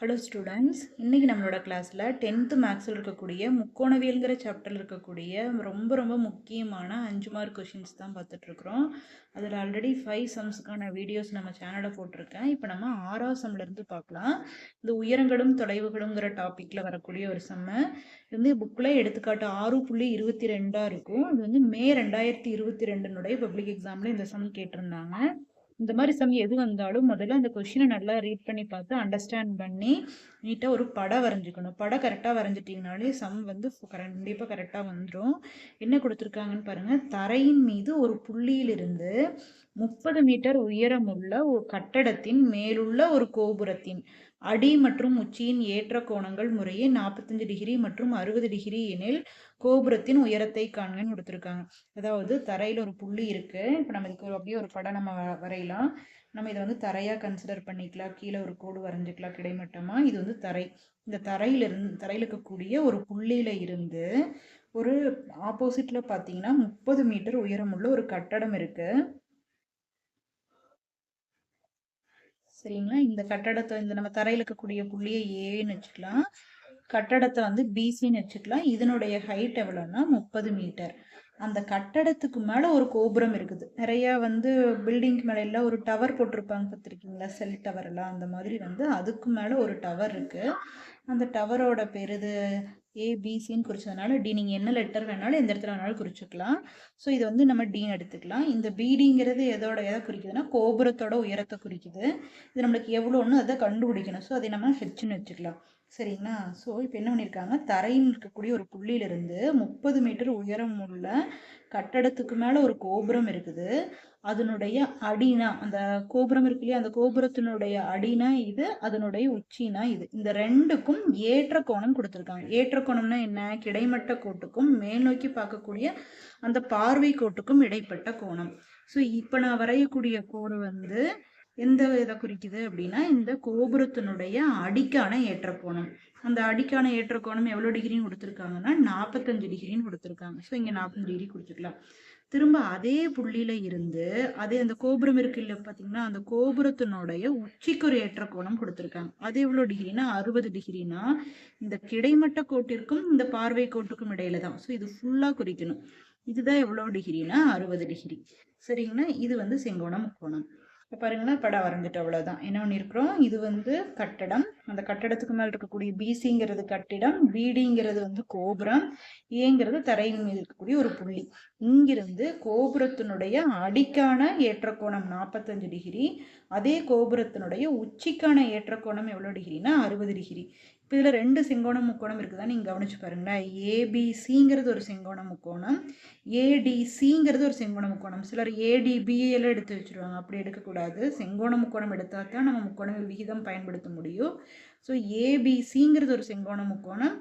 Hello students இன்றைக்கி நம்மளோட கிளாஸில் டென்த்து மேக்ஸில் இருக்கக்கூடிய முக்கோணவியல்ங்கிற சாப்டரில் இருக்கக்கூடிய ரொம்ப ரொம்ப முக்கியமான அஞ்சு மார்க் கொஷின்ஸ் தான் பார்த்துட்ருக்குறோம் அதில் ஆல்ரெடி ஃபைவ் சம்ஸுக்கான வீடியோஸ் நம்ம சேனலில் போட்டிருக்கேன். இப்போ நம்ம ஆறாவது சம்லேருந்து பார்க்கலாம். இந்த உயரங்களும் தொலைவுகளுங்கிற டாப்பிக்கில் வரக்கூடிய ஒரு செம்ம இது வந்து புக்கில் எடுத்துக்காட்டு ஆறு புள்ளி இருபத்தி ரெண்டாக இருக்கும். இது வந்து மே ரெண்டாயிரத்தி இருபத்தி ரெண்டுனுடைய பப்ளிக் எக்ஸாமில் இந்த சம் கேட்டிருந்தாங்க. இந்த மாதிரி சம் எது வந்தாலும் முதல்ல அந்த கொஷினை நல்லா ரீட் பண்ணி பார்த்து அண்டர்ஸ்டாண்ட் பண்ணி நீட்டாக ஒரு படம் வரைஞ்சிக்கணும். படம் கரெக்டாக வரைஞ்சிட்டிங்கனாலே சம் வந்து கண்டிப்பாக கரெக்டாக வந்துடும் என்ன கொடுத்துருக்காங்கன்னு பாருங்கள் தரையின் மீது ஒரு புள்ளியிலிருந்து முப்பது மீட்டர் உயரமுள்ள ஒரு கட்டடத்தின் மேலுள்ள ஒரு கோபுரத்தின் அடி மற்றும் உச்சியின் ஏற்ற கோணங்கள் முறையே நாற்பத்தஞ்சு டிகிரி மற்றும் அறுபது டிகிரி எனில் கோபுரத்தின் உயரத்தை காண்கன்னு கொடுத்துருக்காங்க. அதாவது தரையில் ஒரு புள்ளி இருக்கு. இப்போ நம்ம இதுக்கு அப்படியே ஒரு படம் நம்ம வ- வரையலாம். நம்ம இதை வந்து தரையாக கன்சிடர் பண்ணிக்கலாம். கீழே ஒரு கோடு வரைஞ்சிக்கலாம் கிடைமட்டமாக இது வந்து தரை. இந்த தரையிலிருந்து தரையில் இருக்கக்கூடிய ஒரு புள்ளியில் இருந்து ஒரு ஆப்போசிட்டில் பார்த்தீங்கன்னா முப்பது மீட்டர் உயரமுள்ள ஒரு கட்டடம் இருக்குது சரிங்களா? இந்த கட்டடத்தை இந்த நம்ம தரையில் இருக்கக்கூடிய புள்ளியை ஏன்னு வச்சுக்கலாம். கட்டடத்தை வந்து பிசின்னு வச்சுக்கலாம். இதனுடைய ஹைட் எவ்வளோன்னா முப்பது மீட்டர் அந்த கட்டடத்துக்கு மேலே ஒரு கோபுரம் இருக்குது. நிறைய வந்து பில்டிங்க்கு மேலே எல்லாம் ஒரு டவர் போட்டிருப்பாங்க பார்த்துருக்கீங்களா? செல் டவர் எல்லாம் அந்த மாதிரி வந்து அதுக்கு மேலே ஒரு டவர் இருக்குது அந்த டவரோட பேர் இது ஏபிசின்னு குறிச்சதுனால டி நீங்கள் என்ன லெட்டர் வேணாலும் எந்த இடத்துல வேணாலும் குறிச்சிக்கலாம். ஸோ இது வந்து நம்ம டீன் எடுத்துக்கலாம். இந்த பிடிங்கிறது எதோட எதை குறிக்குதுன்னா கோபுரத்தோட உயரத்தை குறிக்குது. இது நம்மளுக்கு எவ்வளோன்னு அதை கண்டுபிடிக்கணும். ஸோ அதை நம்ம ஹெச்னு வச்சுக்கலாம். சரிங்களா? ஸோ இப்போ என்ன பண்ணியிருக்காங்க? தரையில் இருக்கக்கூடிய ஒரு புள்ளியிலிருந்து முப்பது மீட்டர் உயரம் உள்ள கட்டடத்துக்கு மேலே ஒரு கோபுரம் இருக்குது. அதனுடைய அடினா அந்த கோபுரம் இருக்கு இல்லையா? அந்த கோபுரத்தினுடைய அடினா இது அதனுடைய உச்சினா இது. இந்த ரெண்டுக்கும் ஏற்ற கோணம் கொடுத்துருக்காங்க. ஏற்ற கோணம்னா என்ன? கிடைமட்ட கோட்டுக்கும் மேல் நோக்கி பார்க்கக்கூடிய அந்த பார்வை கோட்டுக்கும் இடைப்பட்ட கோணம். ஸோ இப்போ நான் வரையக்கூடிய கோடு வந்து எந்த இதை குறிக்குது அப்படின்னா இந்த கோபுரத்தினுடைய அடிக்கான ஏற்றக்கோணம். அந்த அடிக்கான ஏற்றக்கோணம் எவ்வளோ டிகிரின்னு கொடுத்துருக்காங்கன்னா நாற்பத்தஞ்சு டிகிரின்னு கொடுத்துருக்காங்க. ஸோ இங்கே நாற்பத்தஞ்சு டிகிரி கொடுத்துக்கலாம். திரும்ப அதே புள்ளியில இருந்து அதே அந்த கோபுரம் இருக்கு பார்த்தீங்கன்னா அந்த கோபுரத்தினுடைய உச்சிக்கு ஒரு ஏற்ற கோணம் கொடுத்துருக்காங்க. அது எவ்வளோ டிகிரினா அறுபது டிகிரினா இந்த கிடைமட்ட கோட்டிற்கும் இந்த பார்வை கோட்டுக்கும் இடையில தான். ஸோ இது ஃபுல்லாக குறிக்கணும். இதுதான் எவ்வளோ டிகிரினா அறுபது டிகிரி சரிங்கன்னா இது வந்து செங்கோண முக்கோணம். இப்போ பாருங்கன்னா படம் வரைஞ்சிட்டு அவ்வளோதான் என்ன பண்ணியிருக்கிறோம் இது வந்து கட்டடம். அந்த கட்டடத்துக்கு மேல் இருக்கக்கூடிய பிசிங்கிறது கட்டிடம் பிடிங்கிறது வந்து கோபுரம் ஏங்கிறது தரையின் மீது இருக்கக்கூடிய ஒரு புள்ளி. இங்கிருந்து கோபுரத்தினுடைய அடிக்கான ஏற்றக்கோணம் நாற்பத்தஞ்சு டிகிரி அதே கோபுரத்தினுடைய உச்சிக்கான ஏற்றக்கோணம் எவ்வளோ டிகிரினா அறுபது டிகிரி. இப்போ இதில் ரெண்டு செங்கோணம் முக்கோணம் இருக்குதா நீங்கள் கவனிச்சு பாருங்களேன். ஏபிசிங்கிறது ஒரு செங்கோணம் முக்கோணம். ஏடிசிங்கிறது ஒரு செங்கோண முக்கோணம். சிலர் ஏடிபி எல்லாம் எடுத்து வச்சிருவாங்க. அப்படி எடுக்கக்கூடாது. செங்கோண முக்கோணம் எடுத்தால் தான் நம்ம முக்கோண விகிதம் பயன்படுத்த முடியும். ஸோ ஏபிசிங்கிறது ஒரு செங்கோண முக்கோணம்.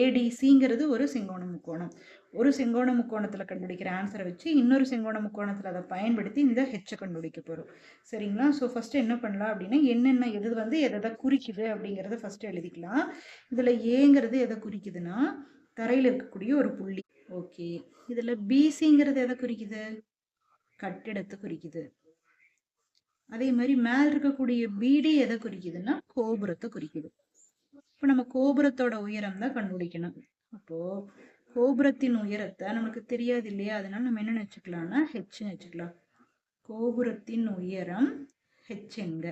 ஏடிசிங்கிறது ஒரு செங்கோண முக்கோணம். ஒரு செங்கோண முக்கோணத்தில் கண்டுபிடிக்கிற ஆன்சரை வச்சு இன்னொரு செங்கோண முக்கோணத்தில் அதை பயன்படுத்தி இந்த ஹெச்சை கண்டுபிடிக்க போகிறோம் சரிங்களா? ஸோ ஃபஸ்ட்டு என்ன பண்ணலாம் அப்படின்னா என்னென்ன எது வந்து எதை எதை குறிக்குது அப்படிங்கிறத ஃபஸ்ட்டு எழுதிக்கலாம். இதில் ஏங்கிறது எதை குறிக்குதுன்னா தரையில் இருக்கக்கூடிய ஒரு புள்ளி. ஓகே இதில் பிசிங்கிறது எதை குறிக்குது? கட்டிடத்தை குறிக்குது. அதே மாதிரி மேல் இருக்கக்கூடிய பிடி எதை குறிக்குதுன்னா கோபுரத்தை குறிக்குது. இப்போ நம்ம கோபுரத்தோட உயரம் தான் கண்டுபிடிக்கணும். அப்போ கோபுரத்தின் உயரத்தை நமக்கு தெரியாது இல்லையா? அதனால நம்ம என்ன வச்சுக்கலாம்னா ஹெச்னு வச்சுக்கலாம் கோபுரத்தின் உயரம் ஹெச் என்க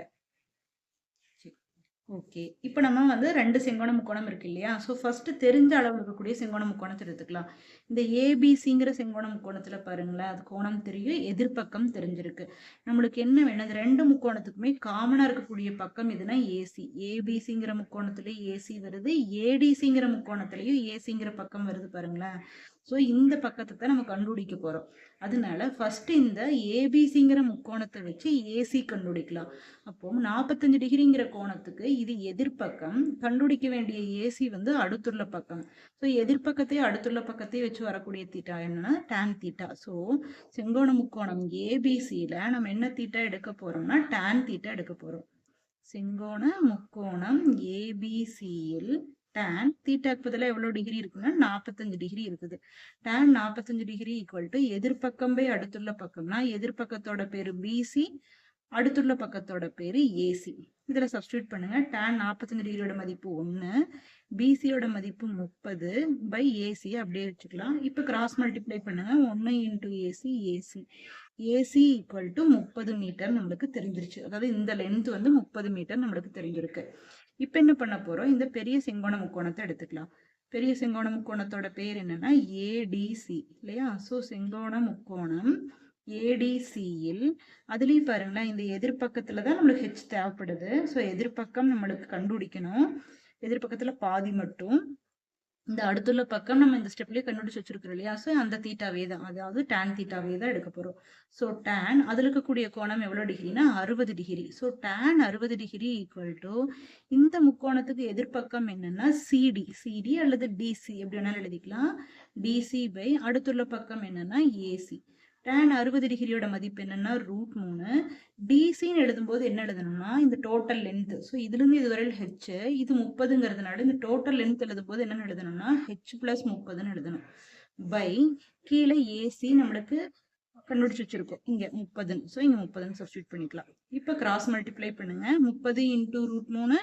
ஓகே இப்போ நம்ம வந்து ரெண்டு செங்கோண முக்கோணம் இருக்கு இல்லையா? ஸோ ஃபர்ஸ்ட் தெரிஞ்ச அளவு இருக்கக்கூடிய செங்கோண முக்கோணத்தை எடுத்துக்கலாம். இந்த ஏபிசிங்கிற செங்கோண முக்கோணத்தில் பாருங்களேன் அது கோணம் தெரியும் எதிர்ப்பக்கம் தெரிஞ்சிருக்கு. நம்மளுக்கு என்ன வேணும்? அது ரெண்டு முக்கோணத்துக்குமே காமனாக இருக்கக்கூடிய பக்கம் எதுனா ஏசி ஏபிசிங்கிற முக்கோணத்துலேயும் ஏசி வருது ஏடிசிங்கிற முக்கோணத்துலையும் ஏசிங்கிற பக்கம் வருது பாருங்களேன். ஸோ இந்த பக்கத்தை தான் நம்ம கண்டுபிடிக்க போகிறோம் அதனால ஃபர்ஸ்ட் இந்த ஏபிசிங்கிற முக்கோணத்தை வச்சு ஏசி கண்டுபிடிக்கலாம். அப்போ நாற்பத்தஞ்சு டிகிரிங்கிற கோணத்துக்கு இது எதிர்ப்பக்கம் கண்டுபிடிக்க வேண்டிய ஏசி வந்து அடுத்துள்ள பக்கம். ஸோ எதிர்ப்பக்கத்தையும் அடுத்துள்ள பக்கத்தையும் வச்சு வரக்கூடிய தீட்டா என்னன்னா டேன் தீட்டா ஸோ செங்கோண முக்கோணம் ஏபிசியில் நம்ம என்ன தீட்டா எடுக்க போறோம்னா டேன் தீட்டா எடுக்க போறோம். செங்கோண முக்கோணம் ஏபிசியில் டேன் தீட்டாக்கு பதிலாக எவ்வளோ டிகிரி இருக்குன்னா நாற்பத்தஞ்சு டிகிரி இருக்குது. டேன் நாற்பத்தஞ்சு டிகிரி ஈக்குவல் டு எதிர்ப்பக்கம் பை அடுத்துள்ள பக்கம்னா எதிர்ப்பக்கத்தோட பேரு பிசி அடுத்துள்ள பக்கத்தோட பேரு ஏசி இதுல சப்ஸ்டியூட் பண்ணுங்க. டேன் நாற்பத்தஞ்சு டிகிரியோட மதிப்பு ஒன்று பிசியோட மதிப்பு முப்பது பை ஏசி அப்படியே வச்சுக்கலாம். இப்போ கிராஸ் மல்டிப்ளை பண்ணுங்க. ஒன்று into AC AC AC equal to முப்பது மீட்டர் நம்மளுக்கு தெரிஞ்சிருச்சு. அதாவது இந்த லென்த் வந்து முப்பது மீட்டர் நம்மளுக்கு தெரிஞ்சிருக்கு. இப்போ என்ன பண்ண போறோம்? இந்த பெரிய செங்கோண முக்கோணத்தை எடுத்துக்கலாம். பெரிய செங்கோண முக்கோணத்தோட பேர் என்னன்னா ஏடிசி இல்லையா? ஸோ செங்கோண முக்கோணம் ஏடிசியில். அதுலேயும் பாருங்களேன் இந்த எதிர்பக்கத்துல தான் நம்மளுக்கு ஹெச் தேவைப்படுது. ஸோ எதிர்பக்கம் நம்மளுக்கு கண்டுபிடிக்கணும். எதிர்பக்கத்துல பாதி மட்டும். இந்த அடுத்துள்ள பக்கம் நம்ம இந்த ஸ்டெப்லயே கண்டுபிடிச்சு வச்சிருக்கிறோம் இல்லையா? ஸோ அந்த தீட்டாவே தான். அதாவது டேன் தீட்டாவே தான் எடுக்க போறோம். ஸோ டேன் அதில் இருக்கக்கூடிய கோணம் எவ்வளோ டிகிரினா அறுபது டிகிரி. ஸோ டேன் அறுபது டிகிரி ஈக்குவல் டு இந்த முக்கோணத்துக்கு எதிர்பக்கம் என்னன்னா சிடி சிடி அல்லது டிசி எப்படி வேணாலும் எழுதிக்கலாம். டிசி பை அடுத்துள்ள பக்கம் என்னன்னா ஏசி டேன் அறுபது டிகிரியோட மதிப்பு என்னன்னா ரூட் மூணு. டிசின்னு எழுதும்போது என்ன எழுதணும்னா இந்த டோட்டல் லென்த் ஸோ இதுலேருந்து இது வரையில் ஹெச் இது முப்பதுங்கிறதுனால இந்த டோட்டல் லென்த் எழுதும்போது என்னன்னு எழுதணும்னா ஹெச் பிளஸ் முப்பதுன்னு எழுதணும். பை கீழே ஏசி நம்மளுக்கு கண்டுபிடிச்சு வச்சிருக்கோம். இங்கே முப்பதுன்னு. ஸோ இங்கே முப்பதுன்னு சப்ஸ்டியூட் பண்ணிக்கலாம். இப்போ கிராஸ் மல்டிப்ளை பண்ணுங்க. முப்பது இன்டூ ரூட் மூணு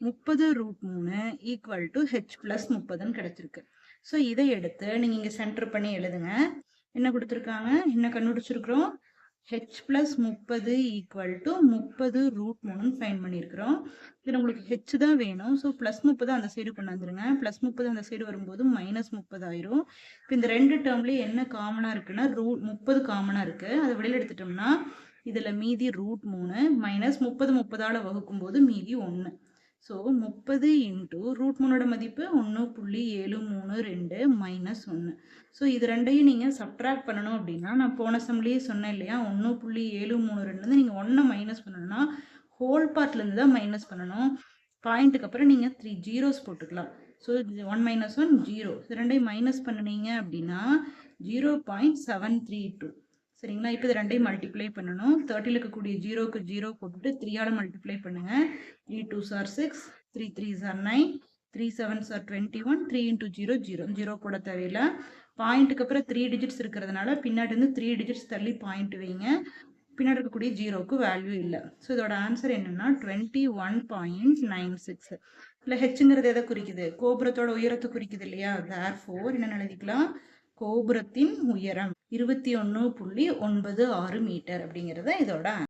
முப்பது ரூட் மூணு ஈக்குவல் டு ஹெச் பிளஸ் முப்பதுன்னு கிடைச்சிருக்கு. ஸோ இதை எடுத்து நீங்கள் இங்கே சென்டர் பண்ணி எழுதுங்க. என்ன கொடுத்துருக்காங்க? என்ன கண்டுபிடிச்சிருக்கிறோம்? ஹெச் பிளஸ் முப்பது ஈக்குவல் டு முப்பது ரூட் மூணுன்னு ஃபைன் பண்ணியிருக்கிறோம். இதில் உங்களுக்கு ஹெச் தான் வேணும். ஸோ ப்ளஸ் முப்பது அந்த சைடு கொண்டாந்துருங்க. ப்ளஸ் முப்பது அந்த சைடு வரும்போது மைனஸ் முப்பது ஆயிரும். இப்போ இந்த ரெண்டு டேர்ம்லேயே என்ன காமனாக இருக்குன்னா ரூட் முப்பது காமனாக இருக்குது அதை வெளியில் எடுத்துட்டோம்னா இதில் மீதி ரூட் மூணு மைனஸ் முப்பது முப்பதால் வகுக்கும் போது மீதி ஒன்று ஸோ முப்பது இன்ட்டு ரூட் மூணோட மதிப்பு ஒன்று புள்ளி ஏழு மூணு ரெண்டு மைனஸ் ஒன்று ஸோ இது ரெண்டையும் நீங்கள் சப்ட்ராக்ட் பண்ணணும் அப்படின்னா நான் போன சம்லேயே சொன்னேன் இல்லையா? ஒன்று புள்ளி ஏழு மூணு ரெண்டுலேருந்து நீங்கள் ஒன்றை மைனஸ் பண்ணணும்னா ஹோல் பார்ட்லேருந்து தான் மைனஸ் பண்ணணும். பாயிண்ட்டுக்கு அப்புறம் நீங்கள் த்ரீ ஜீரோஸ் போட்டுக்கலாம். So one minus one zero இது ரெண்டையும் மைனஸ் பண்ணினீங்க அப்படின்னா zero point seven three two சரிங்களா? இப்போ இது ரெண்டையும் மல்டிப்ளை பண்ணணும். தேர்ட்டியில் இருக்கக்கூடிய ஜீரோக்கு ஜீரோ போட்டுட்டு த்ரீயால் மல்டிப்ளை பண்ணுங்கள் three two sir six three three sir nine three seven sir twenty one three into zero zero zero போட தேவையில்லை. பாயிண்ட்டுக்கு அப்புறம் த்ரீ டிஜிட்ஸ் இருக்கிறதுனால பின்னாடி இருந்து த்ரீ டிஜிட்ஸ் தள்ளி பாயிண்ட் வைங்க. பின்னாடி இருக்கக்கூடிய ஜீரோக்கு வேல்யூ இல்லை. ஸோ இதோட ஆன்சர் என்னென்னா twenty one point nine six இல்லை ஹெச்ங்கிறது எதை குறிக்குது? கோபுரத்தோட உயரத்தை குறிக்குது இல்லையா? தேர் ஃபோர் என்னென்னு எழுதிக்கலாம்? கோபுரத்தின் உயரம். இருபத்தி ஒன்று புள்ளி ஒன்பது ஆறு மீட்டர் அப்படிங்கிறத இதோட